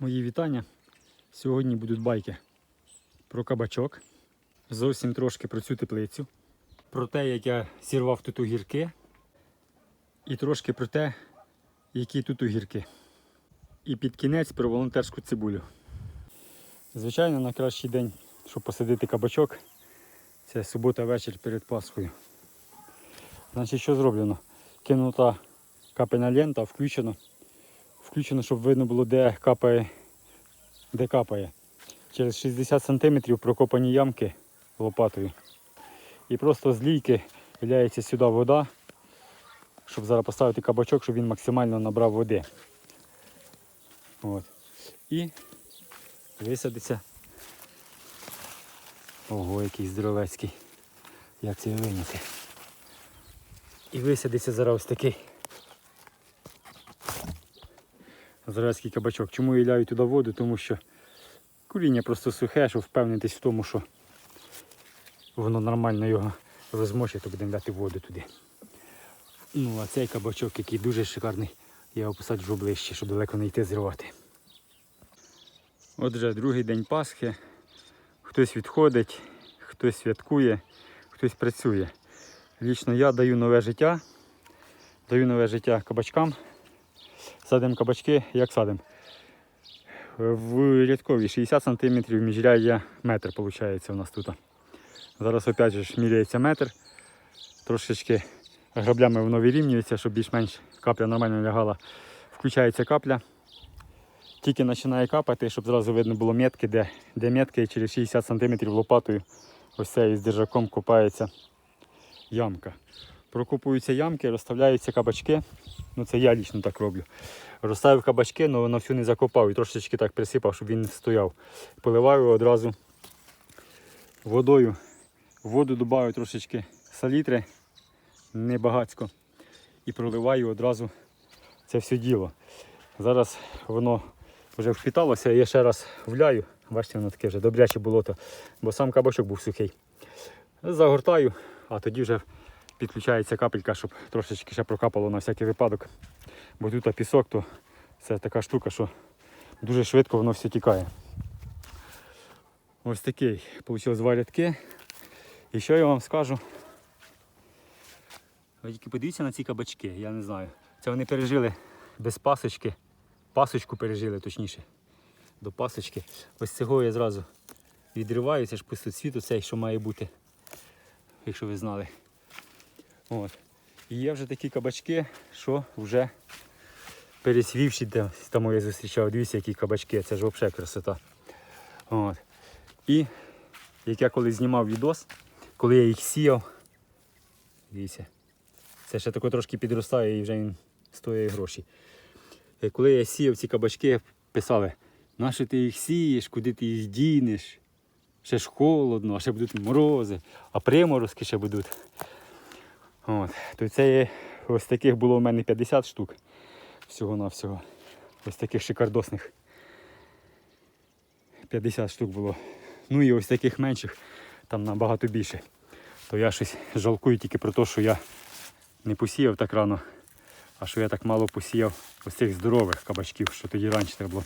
Мої вітання. Сьогодні будуть байки про кабачок, зовсім трошки про цю теплицю, про те, як я зірвав тут огірки, і трошки про те, які тут огірки. І під кінець про волонтерську цибулю. Звичайно, найкращий день, щоб посадити кабачок, це субота вечір перед Пасхою. Значить, що зроблено? Кинута капельна лента, включено. Включено, щоб видно було, де капає, де капає. Через 60 см прокопані ямки лопатою. І просто з лійки виляється сюди вода, щоб зараз поставити кабачок, щоб він максимально набрав води. От. І висадиться. Ого, який здоровецький. Як це виняти? І висадиться зараз ось такий. Зразький кабачок. Чому я ляю туди воду? Тому що куріння просто сухе, щоб впевнитись в тому, що воно нормально його розмочить, то будемо дати воду туди. Ну, а цей кабачок, який дуже шикарний, я його посаджу ближче, щоб далеко не йти зривати. Отже, другий день Пасхи. Хтось відходить, хтось святкує, хтось працює. Лічно я даю нове життя. Даю нове життя кабачкам. Садимо кабачки, як садимо. В рядкові 60 см міжряддя метр виходить у нас тут. Зараз опять же міряється метр. Трошечки граблями воно вирівнюється, щоб більш-менш капля нормально лягала. Включається капля. Тільки починає капати, щоб зразу видно було метки, де, де метки і через 60 см лопатою ось цей з держаком копається ямка. Прокопуються ямки, розставляються кабачки. Ну це я лічно так роблю. Розставив кабачки, але на всю не закопав і трошечки так присипав, щоб він стояв. Поливаю одразу водою. Воду додаю трошечки салітри, небагацько. І проливаю одразу це все діло. Зараз воно вже впіталося, я ще раз вляю. Бачите, воно таке вже добряче болото, бо сам кабачок був сухий. Загортаю, а тоді вже підключається капелька, щоб трошечки ще прокапало на всякий випадок. Бо тут пісок, то це така штука, що дуже швидко воно все тікає. Ось такий вийшов два рядки. І що я вам скажу? Ви тільки подивіться на ці кабачки, я не знаю. Це вони пережили без пасочки. Пасочку пережили, точніше. До пасочки. Ось цього я зразу відриваю, це ж пустоцвіт цей, що має бути, якщо ви знали. От. І є вже такі кабачки, що вже пересвівші, де там я зустрічав, дивіться, які кабачки, це ж взагалі красота. От. І як я коли знімав відос, коли я їх сіяв, дивіться, це ще тако трошки підростає і вже він стоїть гроші. Е, Коли я сіяв ці кабачки, писали, нащо ти їх сієш, куди ти їх дінеш? Ще ж холодно, а ще будуть морози, а приморозки ще будуть. От. То це ось таких було у мене 50 штук всього-навсього. Ось таких шикардосних. 50 штук було. Ну і ось таких менших, там набагато більше. То я щось жалкую тільки про те, що я не посіяв так рано, а що я так мало посіяв ось цих здорових кабачків, що тоді раніше треба було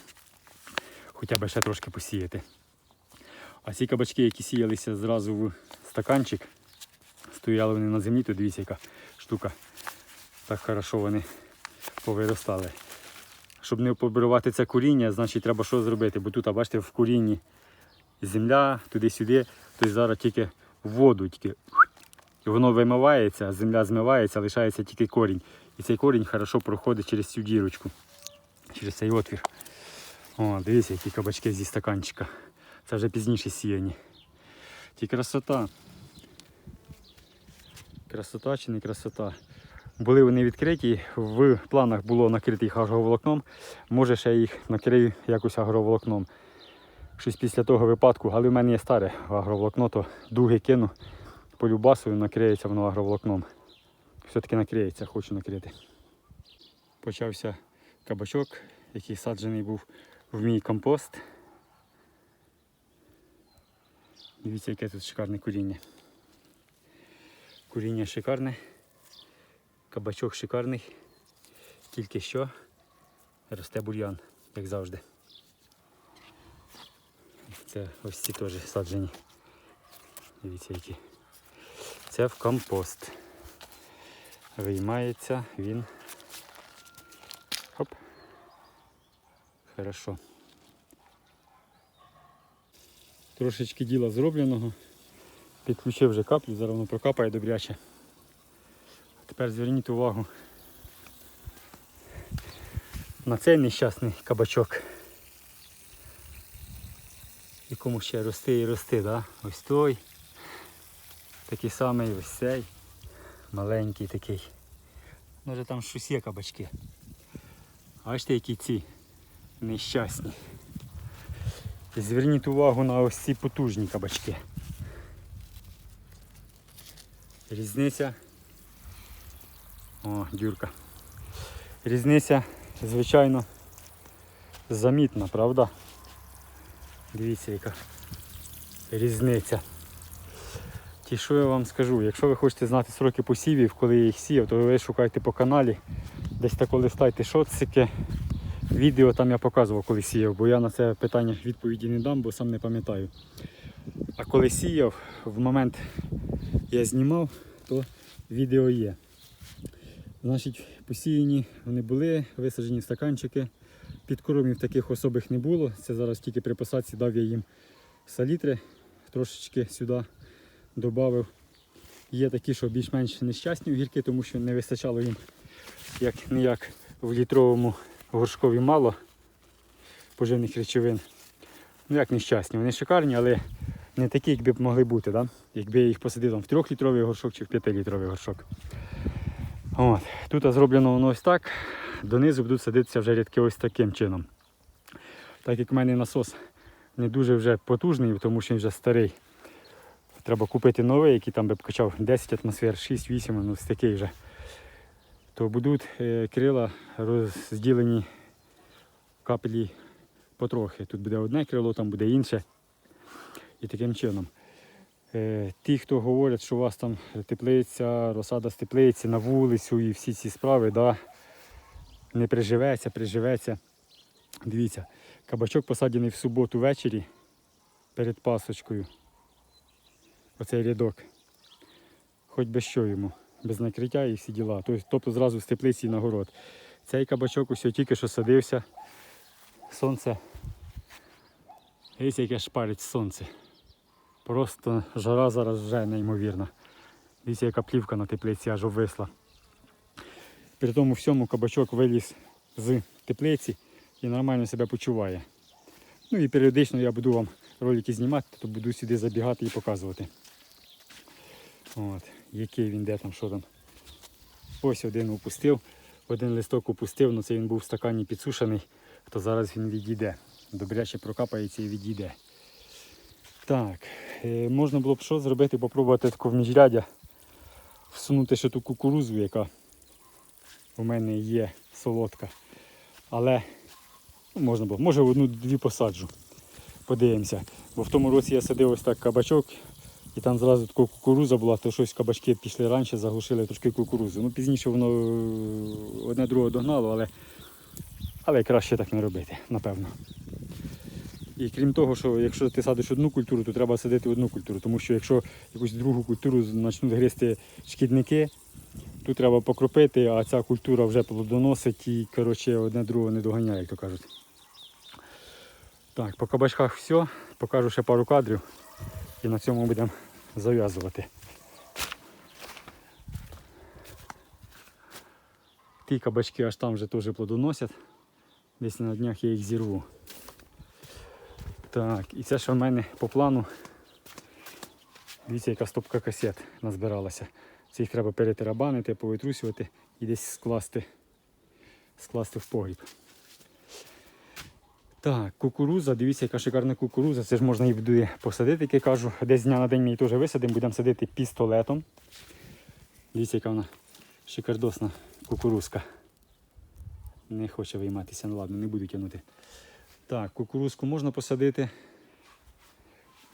хоча б ще трошки посіяти. А ці кабачки, які сіялися зразу в стаканчик, стояли вони на землі, то дивіться, яка штука. Так хорошо вони повиростали. Щоб не побривати це коріння, значить треба що зробити, бо тут, а бачите, в корінні земля туди-сюди, то зараз тільки воду, тільки воно вимивається, земля змивається, лишається тільки корінь. І цей корінь хорошо проходить через цю дірочку, через цей отвір. О, дивіться, які кабачки зі стаканчика. Це вже пізніше сіяні. Ті красота. Красота чи не красота. Були вони відкриті, в планах було накрити їх агроволокном. Може ще їх накрию якось агроволокном. Щось після того випадку, але в мене є старе агроволокно, то дуги кину по любасу і накриється воно агроволокном. Все-таки накриється, хочу накрити. Почався кабачок, який саджений був в мій компост. Дивіться, яке тут шикарне коріння. Коріння шикарне, кабачок шикарний, тільки що росте бур'ян, як завжди. Це ось ці теж саджені. Дивіться які. Це в компост. Виймається він. Хоп. Хорошо. Трошечки діла зробленого. Підключив вже каплю, зараз воно прокапає добряче. А тепер зверніть увагу на цей нещасний кабачок. Якому ще рости і рости, да? Ось той. Такий самий ось цей. Маленький такий. Може там щось є кабачки. Бачите, які ці нещасні. Зверніть увагу на ось ці потужні кабачки. Різниця. О, дюрка. Різниця, звичайно, замітна, правда? Дивіться, яка різниця. Ті, що я вам скажу, якщо ви хочете знати сроки посівів, коли я їх сіяв, то ви шукайте по каналі, десь тако листайте шоцики. Відео там я показував, коли сіяв, бо я на це питання відповіді не дам, бо сам не пам'ятаю. А коли сіяв, в момент я знімав, то відео є. Значить, посіяні вони були, висаджені в стаканчики. Підкормів таких особих не було. Це зараз тільки при посадці дав я їм салітри, трошечки сюди додав. Є такі, що більш-менш нещасні огірки, тому що не вистачало їм як ніяк в літровому горшкові мало поживних речовин. Ну як нещасні, вони шикарні, але не такі, як би могли бути, да? якби я їх посадив там, в 3-літровий горшок чи в 5-літровий горшок. От. Тут зроблено воно ось так. Донизу будуть садитися вже рядки ось таким чином. Так як в мене насос не дуже вже потужний, тому що він вже старий. Треба купити новий, який там би б качав 10 атмосфер, 6-8, ну ось такий вже. То будуть е, крила розділені капелі потрохи. Тут буде одне крило, там буде інше. І таким чином. Е, Ті, хто говорять, що у вас там теплиця, розсада з теплиці на вулицю і всі ці справи, да, не приживеться, приживеться. Дивіться, кабачок посаджений в суботу ввечері перед пасочкою. Оцей рядок. Хоч би що йому, без накриття і всі діла. Тобто, тобто зразу з теплиці на город. Цей кабачок ось тільки що садився. Сонце. Дивіться, яке шпарить сонце. Просто жара зараз вже неймовірна. Дивіться, яка плівка на теплиці аж обвисла. При тому всьому кабачок виліз з теплиці і нормально себе почуває. Ну і періодично я буду вам ролики знімати, то буду сюди забігати і показувати. От, який він де там, що там. Ось один упустив, один листок упустив, але це він був в стакані підсушений, то зараз він відійде. Добряче прокапається і відійде. Так, е, можна було б що зробити, попробувати таку в міжрядя, всунути ще ту кукурузу, яка у мене є солодка. Але ну, можна було, може одну-дві посаджу. Подивимося. Бо в тому році я садив ось так кабачок, і там зразу така кукуруза була, то щось кабачки пішли раніше, заглушили трошки кукурузу. Ну пізніше воно е, одне друге догнало, але, але краще так не робити, напевно. І крім того, що якщо ти садиш одну культуру, то треба садити одну культуру. Тому що якщо якусь другу культуру почнуть гризти шкідники, тут треба покропити, а ця культура вже плодоносить і коротше, одне другого не доганяє, як то кажуть. Так, по кабачках все. Покажу ще пару кадрів і на цьому будемо зав'язувати. Ті кабачки аж там вже теж плодоносять. Десь на днях я їх зірву. Так, і це що в мене по плану. Дивіться, яка стопка касет назбиралася. Це їх треба перетарабанити, повитрусювати і десь скласти, скласти в погріб. Так, кукуруза, дивіться, яка шикарна кукуруза. Це ж можна і буде посадити, як я кажу. Десь дня на день ми її теж висадимо, будемо садити пістолетом. Дивіться, яка вона шикардосна кукурузка. Не хоче вийматися, ну ладно, не буду тягнути. Так, кукурузку можна посадити,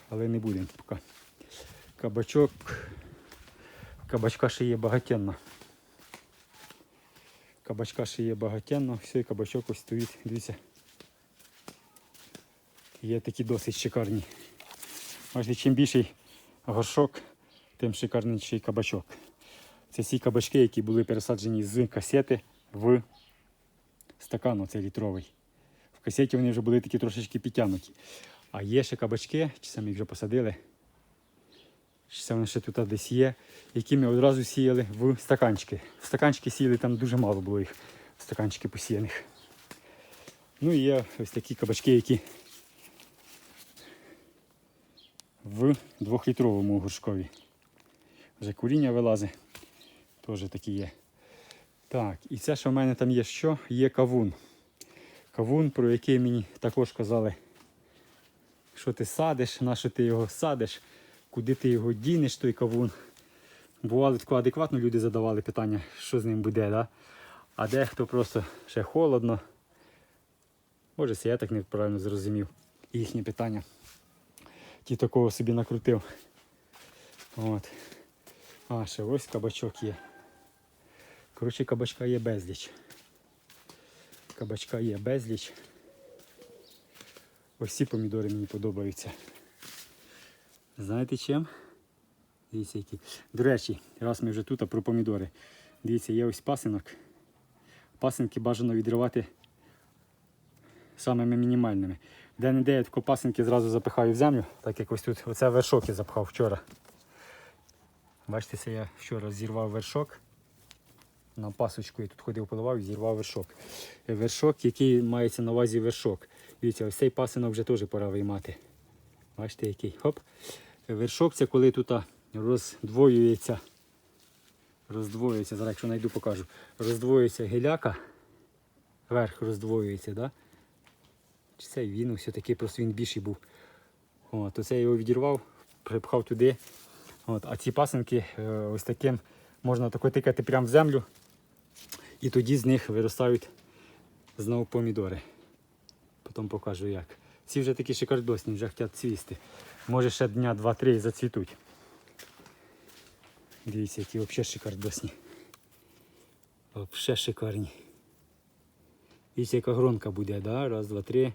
але не будемо поки. Кабачок. Кабачка ще є багатенно. Кабачка ще є багатенно. Все, і кабачок ось стоїть. Дивіться. є такі досить шикарні. Бачите, чим більший горшок, тим шикарніший кабачок. Це всі кабачки, які були пересаджені з касети в стакан, оцей літровий. В касеті вони вже були такі трошечки підтягнуті. А є ще кабачки, чи самі вже посадили. Чи це вони ще тут десь є, які ми одразу сіяли в стаканчики. В стаканчики сіяли, там дуже мало було їх, в стаканчики посіяних. Ну і є ось такі кабачки, які в двохлітровому горшкові. Вже куріння вилазить. Теж такі є. Так, і це, що в мене там є що? Є кавун. Кавун, про який мені також казали, що ти садиш, на що ти його садиш, куди ти його дінеш, той кавун. Бували тако адекватно люди задавали питання, що з ним буде, да? а дехто просто ще холодно. Може, я так неправильно зрозумів їхні питання. Ті такого собі накрутив. От. А, ще ось кабачок є. Коротше, кабачка є безліч. Кабачка є безліч. Ось ці помідори мені подобаються. Знаєте чим? Дивіться які. До речі, раз ми вже тут а про помідори. Дивіться, є ось пасинок. Пасинки бажано відривати самими мінімальними. Де-не-де я тако пасинки зразу запихаю в землю, так як ось тут. Оце вершок я запхав вчора. Бачите, це я вчора зірвав вершок. На пасочку я тут ходив поливав і зірвав вершок. Е, Вершок, який мається на увазі вершок. Дивіться, ось цей пасинок вже теж пора виймати. Бачите, який. Хоп. Е, Вершок це коли тут роздвоюється. Роздвоюється, зараз якщо знайду покажу. Роздвоюється геляка. Верх роздвоюється, да? Чи це він ось такий, просто він більший був. От, оце я його відірвав, припхав туди. От, а ці пасинки е, ось таким можна тако тикати прямо в землю. І тоді з них виростають знову помідори. Потім покажу як. Ці вже такі шикардосні, вже хочуть цвісти. Може ще дня 2-3 і зацвітуть. Дивіться, які взагалі шикардосні. Взагалі шикарні. Дивіться, яка гронка буде, да? Раз, два, три,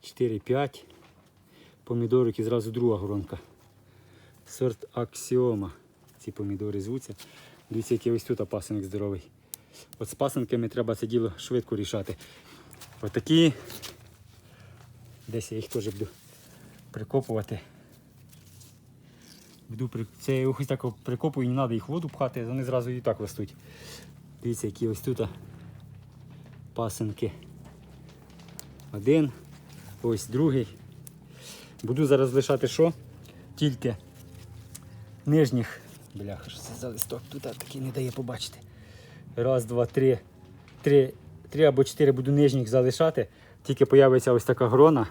чотири, п'ять. Помідорики зразу друга гронка. Сорт аксіома. Ці помідори звуться. Дивіться, який ось тут пасинок здоровий. От з пасинками треба це діло швидко рішати. Отакі. Десь я їх теж буду прикопувати. Буду при... Це я ось так прикопую, не треба їх воду пхати, вони зразу і так ростуть. Дивіться, які ось тут пасинки. Один, ось другий. Буду зараз лишати що? Тільки нижніх. Бляха, що це за листок тут такий не дає побачити. Раз, два, три. Три, три або чотири буду нижніх залишати. Тільки появиться ось така грона.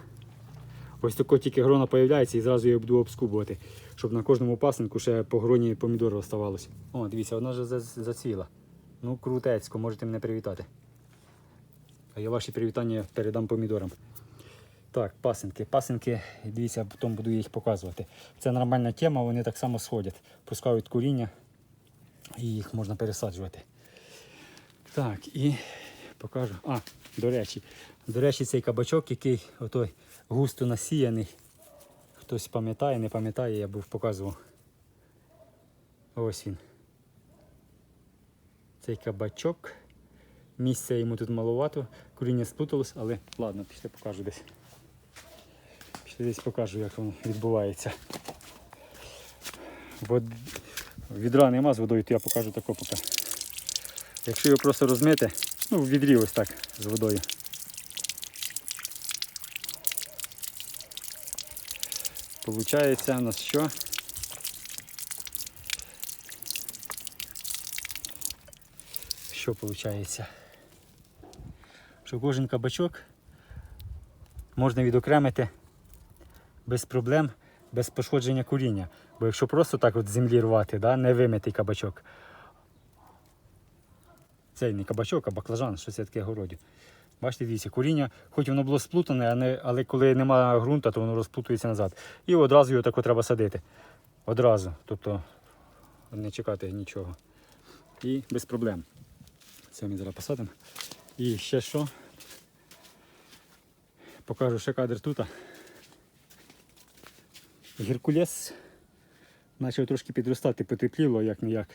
Ось тако тільки грона появляється і зразу її буду обскубувати, щоб на кожному пасинку ще по гроні помідори оставалося. О, дивіться, вона вже зацвіла. Ну, крутецько, можете мене привітати. А я ваші привітання передам помідорам. Так, пасинки. Пасинки, дивіться, потім буду їх показувати. Це нормальна тема, вони так само сходять. Пускають коріння і їх можна пересаджувати. Так, і покажу. А, до речі, до речі, цей кабачок, який отой густо насіяний. Хтось пам'ятає, не пам'ятає, я був показував. Ось він. Цей кабачок. Місця йому тут маловато, коріння сплуталось, але ладно, після покажу десь. Після десь покажу, як воно відбувається. Вод... Відра нема з водою, то я покажу тако поки. Якщо його просто розмити, ну в відрі ось так з водою. Получається у нас що? Що виходить? Що кожен кабачок можна відокремити без проблем, без пошкодження коріння. Бо якщо просто так от землі рвати, да, не вимитий кабачок. Цей не кабачок, а баклажан, щось таке городю. Бачите, дивіться, коріння, хоч воно було сплутане, але коли немає ґрунту, то воно розплутується назад. І одразу його тако треба садити. Одразу. Тобто не чекати нічого. І без проблем. Це ми зараз посадимо. І ще що? Покажу ще кадр тут. Геркулес почав трошки підростати, потепліло як не як.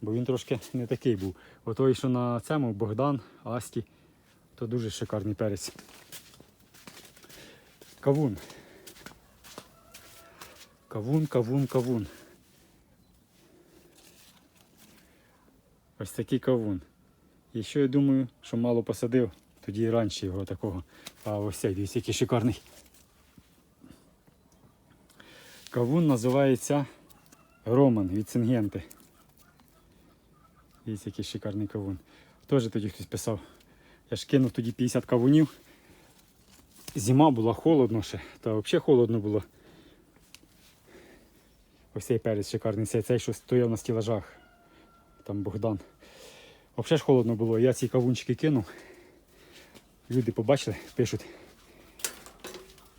Бо він трошки не такий був. Отой, що на цьому Богдан, Асті, то дуже шикарний перець. Кавун. Кавун, кавун, кавун. Ось такий кавун. І що я думаю, що мало посадив, тоді і раніше його такого. А ось цей, дивіться, який шикарний. Кавун називається Роман від Сингенти. Дивіться, який шикарний кавун. Теж тоді хтось писав. Я ж кинув тоді 50 кавунів. Зима була холодно ще, та взагалі холодно було. Ось цей перець шикарний, цей, цей що стояв на стілажах. Там Богдан. Взагалі ж холодно було. Я ці кавунчики кинув. Люди побачили, пишуть.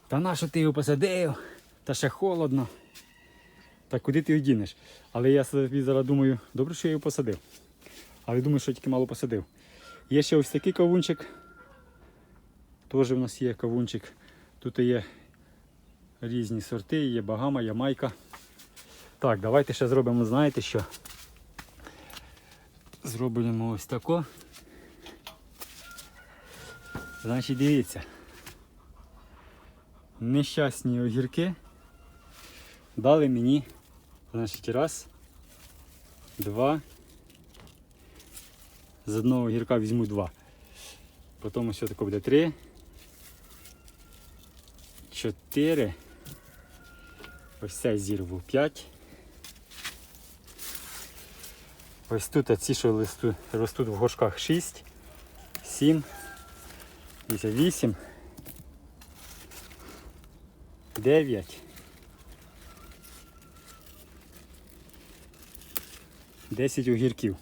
Та на що ти його посадив? Та ще холодно. Та куди ти його дінеш? Але я собі зараз думаю, добре, що я його посадив. Але думаю, що тільки мало посадив. Є ще ось такий кавунчик. Теж в нас є кавунчик. Тут є різні сорти, є багама, ямайка. Так, давайте ще зробимо, знаєте що? Зробимо ось тако. Значить, дивіться. Нещасні огірки дали мені, значить, раз, два. З одного огірка візьму два. Потім ось тако буде три. Чотири. Ось цей зірву п'ять. Ось тут ці, що ростуть в горшках 6, 7, 8, 9, 10 огірків.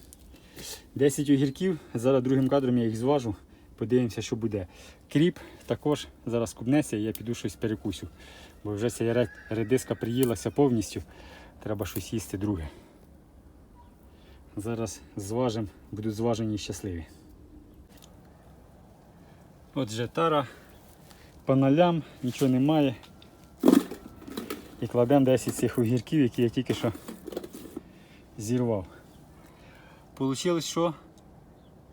10 огірків, зараз другим кадром я їх зважу, подивимося, що буде. Кріп також зараз кубнеться і я піду щось перекусю. Бо вже ця редиска приїлася повністю. Треба щось їсти друге. Зараз зважимо, будуть зважені і щасливі. Отже, тара по нолям, нічого немає. І кладемо 10 цих огірків, які я тільки що зірвав. Получилось що?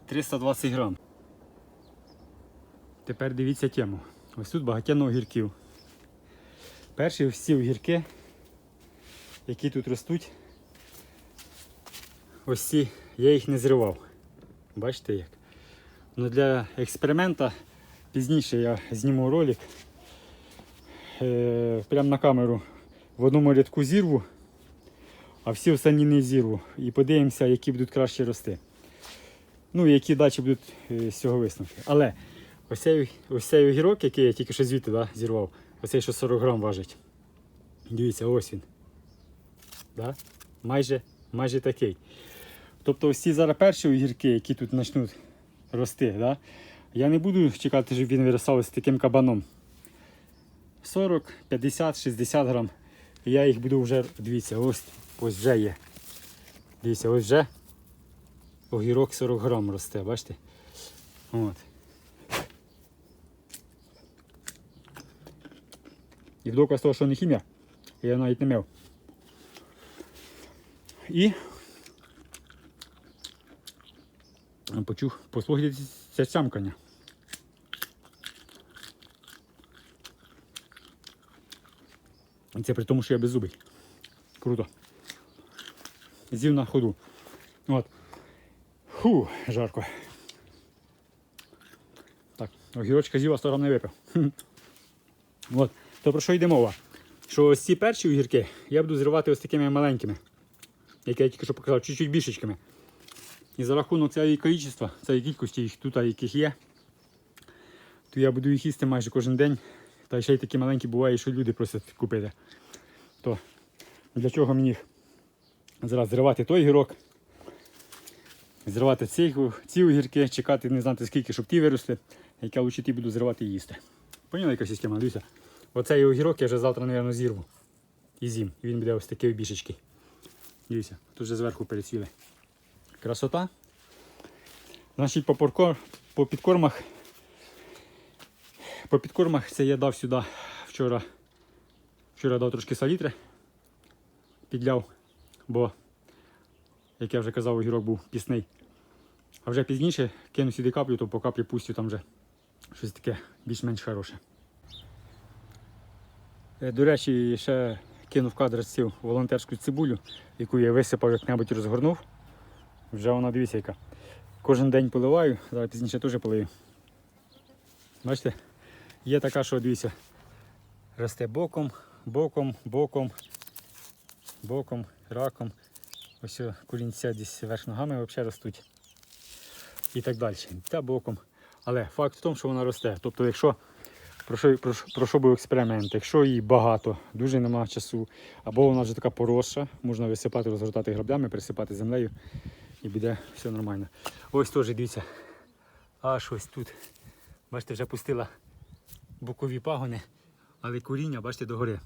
320 грам. Тепер дивіться тему. Ось тут багатенно огірків. Перші ці огірки, які тут ростуть, ось ці, я їх не зривав. Бачите як? Ну для експеримента пізніше я зніму ролик. Е, прямо на камеру в одному рядку зірву, а всі останні не зірву. І подивимося, які будуть краще рости. Ну і які далі будуть е, з цього висновки. Але ось цей, ось цей огірок, який я тільки що звідти да, зірвав, ось цей, що 40 грам важить. Дивіться, ось він. Да? Майже, майже такий. Тобто ось ці зараз перші огірки, які тут почнуть рости, да? я не буду чекати, щоб він виростав ось таким кабаном. 40, 50, 60 грам. Я їх буду вже, дивіться, ось, ось вже є. Дивіться, ось вже огірок 40 грам росте, бачите? От. І доказ того, що не хімія, я навіть не мив. І почув, послухайте це цямкання. І це при тому, що я беззубий. Круто. Зів на ходу. От. Фу, жарко. Так, огірочка з'їв, а 100 грам не випив. От. То про що йде мова? Що ось ці перші огірки я буду зривати ось такими маленькими, які я тільки що показав, чуть-чуть більшечками. І за рахунок цієї кількості, цієї кількості їх тут, яких є, то я буду їх їсти майже кожен день. Та ще й такі маленькі буває, що люди просять купити. То для чого мені їх зараз зривати той гірок, зривати ці, ці огірки, чекати не знати скільки, щоб ті виросли, яке лучше ті буду зривати і їсти. Поняли, яка система? Дивіться. Оцей огірок я вже завтра, мабуть, зірву. І зім. І він буде ось такий бішечки. Дивіться, тут вже зверху перецвіли. Красота. Значить, по, поркор, по підкормах По підкормах це я дав сюди вчора. Вчора дав трошки салітри, підляв, бо, як я вже казав, огірок був пісний. А вже пізніше кину сюди каплю, то по каплі пустю там вже щось таке більш-менш хороше. Е, До речі, ще кинув кадр цю волонтерську цибулю, яку я висипав як-небудь розгорнув. Вже вона дивіться яка. Кожен день поливаю, зараз пізніше теж полию. Бачите? Є така, що дивіться, росте боком, боком, боком, боком, раком. Ось корінця десь верх ногами взагалі ростуть. І так далі. Та боком. Але факт в тому, що вона росте. Тобто, якщо про що, про, про що був експеримент, якщо її багато, дуже немає часу, або вона вже така поросша, можна висипати, розгортати граблями, присипати землею і буде все нормально. Ось теж дивіться. Аж ось тут. Бачите, вже пустила бокові пагони, але коріння, бачите, догори.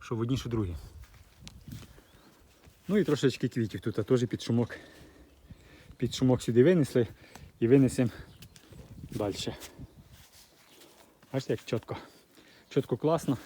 Що в одні, що другі. Ну і трошечки квітів тут, теж під шумок. Під шумок сюди винесли і винесемо далі. Бачите, як чітко. Чітко класно.